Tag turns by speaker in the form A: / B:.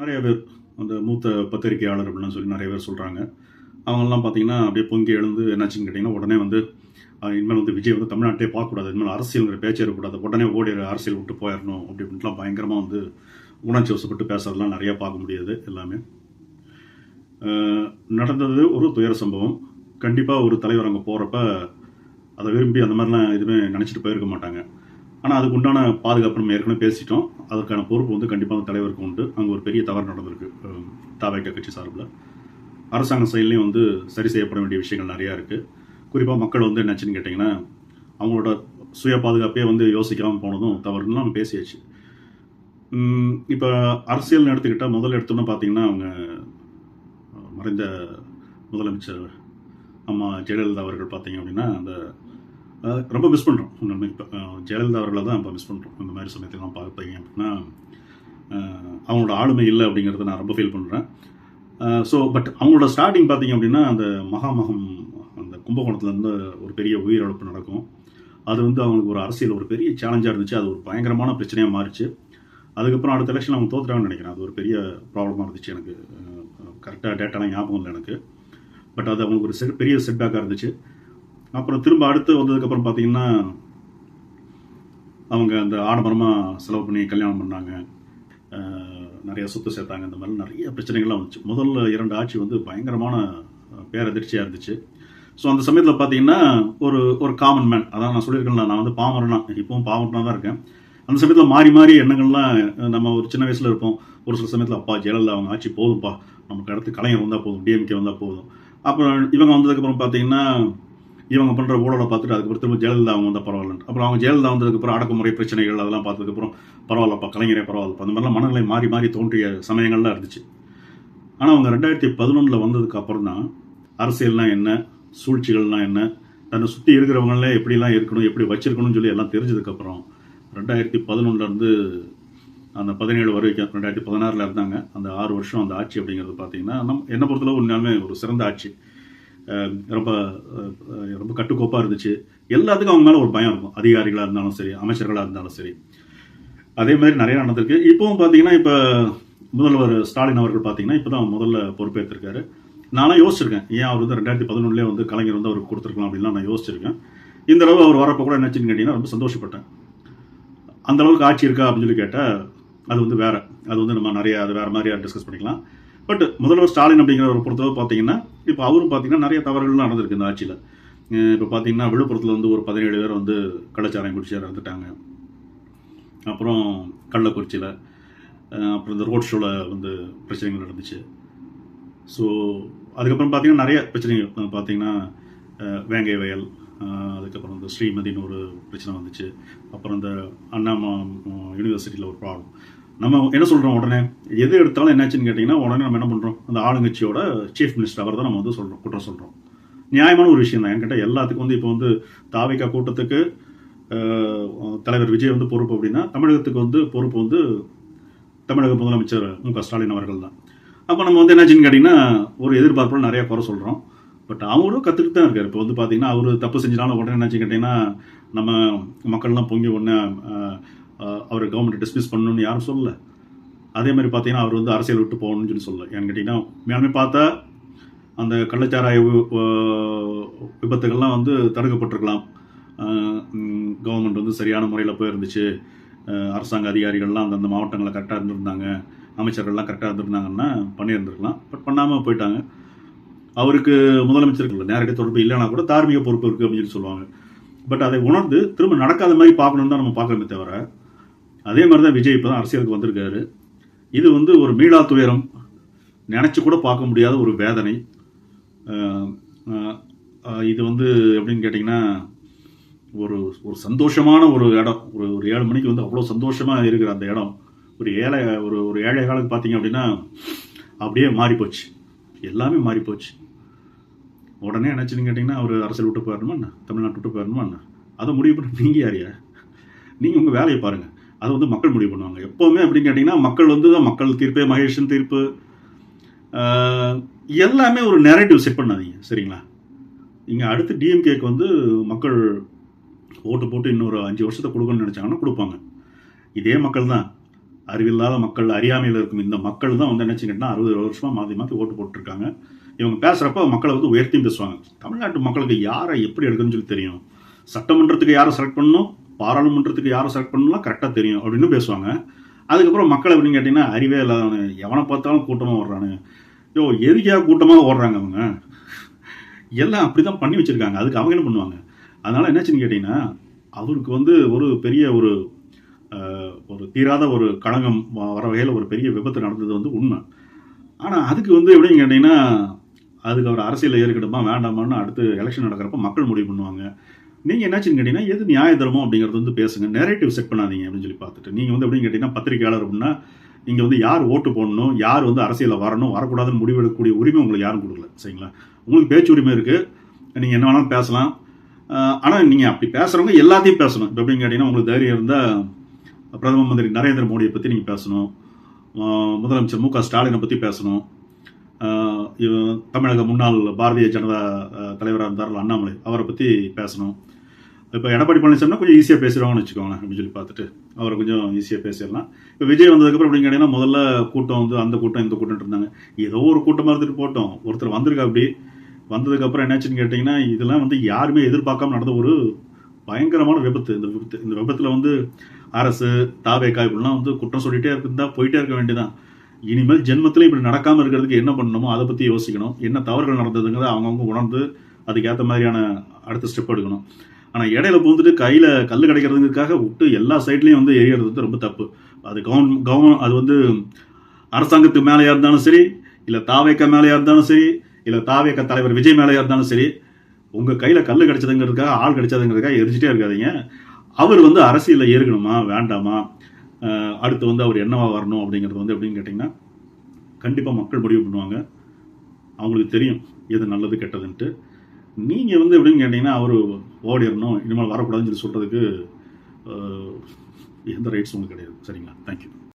A: நிறைய பேர் அந்த மூத்த பத்திரிகையாளர் அப்படின்னு சொல்லி நிறைய பேர் சொல்கிறாங்க அவங்கெல்லாம் பார்த்தீங்கன்னா அப்படியே பொங்கி எழுந்து என்னாச்சுன்னு கேட்டிங்கன்னா உடனே வந்து இனிமேல் வந்து விஜய் வந்து தமிழ்நாட்டே பார்க்கக்கூடாது. இனிமேல் அரசியலுங்கிற பேச்சே இருக்கக்கூடாது. உடனே ஓடி அரசியல் விட்டு போயிடணும் அப்படி இப்படின்ட்டுலாம் பயங்கரமாக வந்து உணர்ச்சி வசப்பட்டு பேசுறதுலாம் நிறையா பார்க்க முடியாது எல்லாமே. நடந்தது ஒரு துயர சம்பவம். கண்டிப்பாக ஒரு தலைவர் அங்கே போகிறப்ப அதை விரும்பி அந்த மாதிரிலாம் எதுவுமே நினச்சிட்டு போயிருக்க மாட்டாங்க. ஆனால் அதுக்கு உண்டான பாதுகாப்பு நம்ம ஏற்கனவே பேசிட்டோம். அதற்கான பொறுப்பு வந்து கண்டிப்பாக அந்த தலைவருக்கு உண்டு. அங்கே ஒரு பெரிய தவறு நடந்திருக்கு அஹ், கட்சி சார்பில். அரசாங்க செயலையும் வந்து சரி செய்யப்பட வேண்டிய விஷயங்கள் நிறையா இருக்குது குறிப்பாக மக்கள் வந்து என்னாச்சுன்னு கேட்டிங்கன்னா அவங்களோட சுய பாதுகாப்பே வந்து யோசிக்காமல் போனதும் தவறுன்னு நம்ம பேசியாச்சு. இப்போ அரசியல்னு எடுத்துக்கிட்டால் முதல் எடுத்தோன்னு பார்த்தீங்கன்னா அவங்க மறைந்த முதலமைச்சர் அம்மா ஜெயலலிதா அவர்கள் பார்த்தீங்க அப்படின்னா அந்த ரொம்ப மிஸ் பண்ணுறோம் உண்மை இப்போ ஜெயலலிதா அவர்களை தான் இப்போ மிஸ் பண்ணுறோம் இந்த மாதிரி சமயத்துலாம் பார்த்தீங்க அப்படின்னா அவங்களோட ஆளுமை இல்லை அப்படிங்கிறத நான் ரொம்ப ஃபீல் பண்ணுறேன் ஸோ பட் அவங்களோட ஸ்டார்டிங் பார்த்தீங்க அப்படின்னா அந்த மகாமகம் அந்த கும்பகோணத்துலேருந்து ஒரு பெரிய உயிரிழப்பு நடக்கும். அது வந்து அவங்களுக்கு ஒரு அரசியல் ஒரு பெரிய சேலஞ்சாக இருந்துச்சு. அது ஒரு பயங்கரமான பிரச்சனையாக மாறிச்சு. அதுக்கப்புறம் அடுத்த எலெக்ஷன் அவங்க தோத்துட்டாங்கன்னு நினைக்கிறேன். அது ஒரு பெரிய ப்ராப்ளமாக இருந்துச்சு எனக்கு. கரெக்டாக டேட்டாலாம் ஞாபகம் இல்லை எனக்கு. பட் அது அவங்களுக்கு ஒரு செட் பெரிய செட்பேக்காக இருந்துச்சு. அப்புறம் திரும்ப அடுத்து வந்ததுக்கப்புறம் பார்த்தீங்கன்னா அவங்க அந்த ஆடம்பரமாக செலவு பண்ணி கல்யாணம் பண்ணாங்க. நிறைய சொத்து சேர்த்தாங்க இந்த மாதிரி நிறைய பிரச்சனைகள்லாம் வந்துச்சு. முதல்ல இரண்டு ஆட்சி வந்து பயங்கரமான பேரதிர்ச்சியாக இருந்துச்சு. ஸோ அந்த சமயத்தில் பார்த்தீங்கன்னா ஒரு ஒரு காமன் மேன் அதான் நான் சொல்லியிருக்கேன்ல நான் வந்து பாமரனா இப்பவும் பாமரனாக தான் இருக்கேன். அந்த சமயத்தில் மாறி மாறி எண்ணங்கள்லாம் நம்ம ஒரு சின்ன வயசில் இருப்போம். ஒரு சில சமயத்தில் அப்பா ஜெயலலிதா அவங்க ஆட்சி போதும்ப்பா நமக்கு அடுத்து கலைஞர் வந்தால் போதும் டிஎம்கே வந்தால் போதும். அப்புறம் இவங்க வந்ததுக்கப்புறம் பார்த்தீங்கன்னா இவங்க பண்ணுற ஊழலை பார்த்துட்டு அதுக்கப்புறம் திரும்ப ஜெயலலிதா அவங்க வந்தால் பரவாயில்லன்ட்டு. அப்புறம் அவங்க ஜெயலலிதா வந்ததுக்கப்புறம் அடக்குமுறை பிரச்சனைகள் அதெல்லாம் பார்த்ததுக்கப்புறம் பரவாயில்லப்பா கலைஞரே பரவாயில்லப்பா அந்த மாதிரிலாம் மனநிலை மாறி மாறி தோன்றிய சமயங்கள்லாம் இருந்துச்சு. ஆனால் அவங்க ரெண்டாயிரத்தி பதினொன்றில் வந்ததுக்கு அப்புறம் தான் அரசியல்னால் என்ன சூழ்ச்சிகள்லாம் என்ன தன்னை சுற்றி இருக்கிறவங்களே எப்படிலாம் இருக்கணும் எப்படி வச்சிருக்கணும்னு சொல்லி எல்லாம் தெரிஞ்சதுக்கப்புறம் ரெண்டாயிரத்தி பதினொன்றுலேருந்து அந்த பதினேழு வரைக்கும் ரெண்டாயிரத்தி பதினாறில் இருந்தாங்க. அந்த ஆறு வருஷம் அந்த ஆட்சி அப்படிங்கிறது பார்த்தீங்கன்னா நம் என்னை பொறுத்தளவு உண்மையாலுமே ஒரு சிறந்த ஆட்சி. ரொம்ப ரொம்ப கட்டுக்கோப்பாக இருந்துச்சு. எல்லாத்துக்கும் அவங்க மேலே ஒரு பயம் இருக்கும். அதிகாரிகளாக இருந்தாலும் சரி அமைச்சர்களாக இருந்தாலும் சரி. அதே மாதிரி நிறைய நடந்திருக்கு. இப்போவும் பார்த்தீங்கன்னா இப்போ முதல்வர் ஸ்டாலின் அவர்கள் பார்த்தீங்கன்னா இப்போ தான் முதல்ல பொறுப்பேற்றிருக்காரு நானும் யோசிச்சிருக்கேன். ஏன் அவர் வந்து ரெண்டாயிரத்தி பதினொன்றுலேயே வந்து கலைஞர் வந்து அவருக்கு கொடுத்துருக்கலாம் அப்படின்லாம் நான் யோசிச்சிருக்கேன். இந்த அளவு அவர் வரப்போ கூட என்னச்சுன்னு கேட்டிங்கன்னா ரொம்ப சந்தோஷப்பட்டேன். அந்த அளவுக்கு ஆட்சி இருக்கா அப்படின்னு சொல்லி கேட்டால் அது வந்து வேறு. அது வந்து நம்ம நிறைய அது வேறு மாதிரியா டிஸ்கஸ் பண்ணிக்கலாம். பட் முதல்வர் ஸ்டாலின் அப்படிங்கிறவரை பொறுத்தவரை பார்த்தீங்கன்னா இப்போ அவரும் பார்த்தீங்கன்னா நிறைய தவறுகள்லாம் நடந்திருக்கு இந்த ஆட்சியில். இப்போ பார்த்தீங்கன்னா விழுப்புரத்தில் வந்து ஒரு பதினேழு பேர் வந்து கள்ளச்சாரம் குடிச்சு இறந்துட்டாங்க. அப்புறம் கள்ளக்குறிச்சியில் அப்புறம் இந்த ரோட் ஷோவில் வந்து பிரச்சனைகள் நடந்துச்சு. ஸோ அதுக்கப்புறம் பார்த்தீங்கன்னா நிறைய பிரச்சனைகள். பார்த்தீங்கன்னா வேங்கை வயல் அதுக்கப்புறம் இந்த ஸ்ரீமதின்னு ஒரு பிரச்சனை வந்துச்சு. அப்புறம் இந்த அண்ணாமா யூனிவர்சிட்டியில் ஒரு ப்ராப்ளம் நம்ம என்ன சொல்கிறோம் உடனே? எது எடுத்தாலும் என்னாச்சுன்னு கேட்டிங்கன்னா உடனே நம்ம என்ன பண்ணுறோம் அந்த ஆளுங்கட்சியோட சீஃப் மினிஸ்டர் அவர் தான் நம்ம வந்து சொல்கிறோம் குற்றம் சொல்கிறோம் நியாயமான ஒரு விஷயம் தான். என்கிட்ட எல்லாத்துக்கும் வந்து இப்போ வந்து தாவிகா கூட்டத்துக்கு தலைவர் விஜய் வந்து பொறுப்பு அப்படின்னா தமிழகத்துக்கு வந்து பொறுப்பு வந்து தமிழக முதலமைச்சர் மு க ஸ்டாலின் அவர்கள் தான். அப்போ நம்ம வந்து என்னாச்சுன்னு கேட்டிங்கன்னா ஒரு எதிர்பார்ப்பில் நிறையா குறை சொல்கிறோம் பட் அவரும் கற்றுக்கிட்டு தான் இருக்கார். இப்போ வந்து பார்த்தீங்கன்னா அவர் தப்பு செஞ்சினாலும் உடனே என்னாச்சு கேட்டிங்கன்னா நம்ம மக்கள்லாம் பொங்கி உடனே அவர் கவர்மெண்ட் டிஸ்மிஸ் பண்ணணும்னு யாரும் சொல்லல. அதே மாதிரி பார்த்தீங்கன்னா அவர் வந்து அரசியல் விட்டு போகணும்னு சொல்லி சொல்லலை. ஏன்னு கேட்டிங்கன்னா உண்மையாலுமே பார்த்தா அந்த கள்ளச்சாராய விபத்துகள்லாம் வந்து தடுக்கப்பட்டிருக்கலாம். கவர்மெண்ட் வந்து சரியான முறையில் போயிருந்துச்சு. அரசாங்க அதிகாரிகள்லாம் அந்தந்த மாவட்டங்களில் கரெக்டாக இருந்திருந்தாங்க. அமைச்சர்கள்லாம் கரெக்டாக இருந்திருந்தாங்கன்னா பண்ணியிருந்திருக்கலாம். பட் பண்ணாமல் போயிட்டாங்க. அவருக்கு முதலமைச்சருக்கு நேரடி தொடர்பு இல்லைனா கூட தார்மீக பொறுப்பு இருக்குது அப்படின்னு சொல்லி சொல்லுவாங்க. பட் அதை உணர்ந்து திரும்ப நடக்காத மாதிரி பார்க்கணுன்னு தான் நம்ம பார்க்கணுமே தவிர அதே மாதிரி தான் விஜய் இப்போ தான் அரசியலுக்கு வந்திருக்காரு. இது வந்து ஒரு மீளா துயரம். நினச்சி கூட பார்க்க முடியாத ஒரு வேதனை. இது வந்து எப்படின்னு கேட்டிங்கன்னா ஒரு ஒரு சந்தோஷமான ஒரு இடம். ஒரு ஒரு ஏழு மணிக்கு வந்து அவ்வளோ சந்தோஷமாக இருக்கிற அந்த இடம். ஒரு ஏழை ஒரு ஒரு ஏழை காலத்துக்கு பார்த்தீங்க அப்படின்னா அப்படியே மாறிப்போச்சு. எல்லாமே மாறிப்போச்சு. உடனே நினச்சின்னு கேட்டிங்கன்னா அவர் அரசியல் விட்டு போயிடணுமா என்ன? தமிழ்நாட்டு விட்டு போயிடணுமா என்ன? அதை முடிவு பண்ண நீங்கள் யாரியா நீங்கள் உங்கள் வேலையை பாருங்கள் அதை வந்து மக்கள் முடிவு பண்ணுவாங்க. எப்போவுமே அப்படின்னு கேட்டிங்கன்னா மக்கள் வந்து தான் மக்கள் தீர்ப்பே மகேஷன் தீர்ப்பு. எல்லாமே ஒரு நேரட்டிவ் செட் பண்ணாதீங்க. சரிங்களா? இங்கே அடுத்து டிஎம்கேக்கு வந்து மக்கள் ஓட்டு போட்டு இன்னொரு அஞ்சு வருஷத்தை கொடுக்கணும்னு நினச்சாங்கன்னா கொடுப்பாங்க. இதே மக்கள் தான். அறிவில்லாத மக்கள் அறியாமையில் இருக்கும் இந்த மக்கள் தான் வந்து என்ன செஞ்சுக்கிட்டா அறுபது வருஷமாக மாற்றி மாற்றி ஓட்டு போட்டிருக்காங்க. இவங்க பேசுகிறப்ப மக்களை வந்து உயர்த்தியும் பேசுவாங்க. தமிழ்நாட்டு மக்களுக்கு யாரை எப்படி எடுக்கணும்னு சொல்லி தெரியும்? சட்டமன்றத்துக்கு யாரை செலக்ட் பண்ணணும்? பாராளுமன்றத்துக்கு யாரை செலக்ட் பண்ணலாம் கரெக்டாக தெரியும் அப்படின்னு பேசுவாங்க. அதுக்கப்புறம் மக்கள் அப்படின்னு கேட்டிங்கன்னா அறிவே இல்லாதவனு. எவனை பார்த்தாலும் கூட்டமாக ஓடுறானு. யோ எதுக்காக கூட்டமாக ஓடுறாங்க அவங்க? எல்லாம் அப்படி தான் பண்ணி வச்சுருக்காங்க. அதுக்கு அவங்க என்ன பண்ணுவாங்க? அதனால் என்னாச்சுன்னு கேட்டிங்கன்னா அவருக்கு வந்து ஒரு பெரிய ஒரு ஒரு தீராத ஒரு களங்கம் வ- வர வகையில் ஒரு பெரிய விபத்து நடந்தது வந்து உண்மை. ஆனால் அதுக்கு வந்து எப்படின்னு கேட்டிங்கன்னா அதுக்கு அவர் அரசியலில் ஏற்கனமா வேண்டாமான்னு அடுத்து எலெக்ஷன் நடக்கிறப்ப மக்கள் முடிவு பண்ணுவாங்க. நீங்கள் என்னாச்சுன்னு கேட்டிங்கன்னா எது நியாய தர்மம் அப்படிங்கிறது வந்து பேசுங்க. நேரேட்டிவ் செட் பண்ணாதீங்க அப்படின்னு சொல்லி பார்த்துட்டு. நீங்கள் வந்து எப்படின்னு கேட்டிங்கன்னா பத்திரிகையாளர் அப்படின்னா நீங்கள் வந்து யார் ஓட்டு போடணும் யார் வந்து அரசியலில் வரணும் வரக்கூடாதுன்னு முடிவெடுக்கக்கூடிய உரிமை உங்களுக்கு யாரும் கொடுக்கல. சரிங்களா? உங்களுக்கு பேச்சு உரிமை இருக்குது நீங்கள் என்ன வேணாலும் பேசலாம். ஆனால் நீங்கள் அப்படி பேசுகிறவங்க எல்லாத்தையும் பேசணும். இப்போ எப்படின்னு கேட்டிங்கன்னா உங்களுக்கு தைரியம் இருந்தால் பிரதம மந்திரி நரேந்திர மோடியை பற்றி நீங்கள் பேசணும். முதலமைச்சர் மு க ஸ்டாலினை பற்றி பேசணும். தமிழக முன்னாள் பாரதிய ஜனதா தலைவராக இருந்தார் அண்ணாமலை. அவரை பற்றி பேசணும். இப்போ எடப்பாடி பழனிசாமினா கொஞ்சம் ஈஸியாக பேசுகிறவங்கன்னு வச்சுக்கோங்களேன் அப்படின்னு சொல்லி பார்த்துட்டு அவரை கொஞ்சம் ஈஸியாக பேசிடலாம். இப்போ விஜய் வந்ததுக்கப்புறம் அப்படின்னு கேட்டிங்கன்னா முதல்ல கூட்டம் வந்து அந்த கூட்டம் இந்த கூட்டம் இருந்தாங்க. ஏதோ ஒரு கூட்டமாக இருந்துட்டு போட்டோம். ஒருத்தர் வந்திருக்கா அப்படி? வந்ததுக்கப்புறம் என்னாச்சுன்னு கேட்டிங்கன்னா இதெல்லாம் வந்து யாருமே எதிர்பார்க்காம நடந்த ஒரு பயங்கரமான விபத்து. இந்த விபத்து இந்த விபத்தில் வந்து அரசு தாவேக்கா இப்படிலாம் வந்து குற்றம் சொல்லிகிட்டே இருந்தால் போயிட்டே இருக்க வேண்டியதான் இனிமேல் ஜென்மத்தில் இப்படி நடக்காமல் இருக்கிறதுக்கு என்ன பண்ணணுமோ அதை பற்றி யோசிக்கணும். என்ன தவறுகள் நடந்ததுங்கிறத அவங்கவுங்க உணர்ந்து அதுக்கேற்ற மாதிரியான அடுத்த ஸ்டெப் எடுக்கணும். ஆனால் இடையில பூந்துட்டு கையில் கல் கிடைக்கிறதுக்காக விட்டு எல்லா சைட்லேயும் வந்து எரியறது வந்து ரொம்ப தப்பு. அது கவர்ன் கவர்மெண்ட் அது வந்து அரசாங்கத்துக்கு மேலேயா இருந்தாலும் சரி இல்லை தாவேக்க மேலேயா இருந்தாலும் சரி இல்லை தாவேக்க தலைவர் விஜய் மேலேயா இருந்தாலும் சரி உங்கள் கையில் கல் கிடைச்சதுங்கிறதுக்காக ஆள் கிடைச்சதுங்கிறதுக்காக எரிஞ்சிட்டே இருக்காதீங்க. அவர் வந்து அரசியலில் ஏற்கணுமா? வேண்டாமா? அடுத்து வந்து அவர் என்னவா வரணும் அப்படிங்கிறது வந்து எப்படின்னு கேட்டிங்கன்னா கண்டிப்பாக மக்கள் முடிவு பண்ணுவாங்க. அவங்களுக்கு தெரியும் எது நல்லது கெட்டதுன்ட்டு. நீங்கள் வந்து எப்படின்னு கேட்டிங்கன்னா அவர் ஓடிடணும் இனிமேல் வரக்கூடாதுன்னு சொல்லி சொல்கிறதுக்கு எந்த ரைட்ஸும் உங்களுக்கு கிடையாது. சரிங்களா? தேங்க்யூ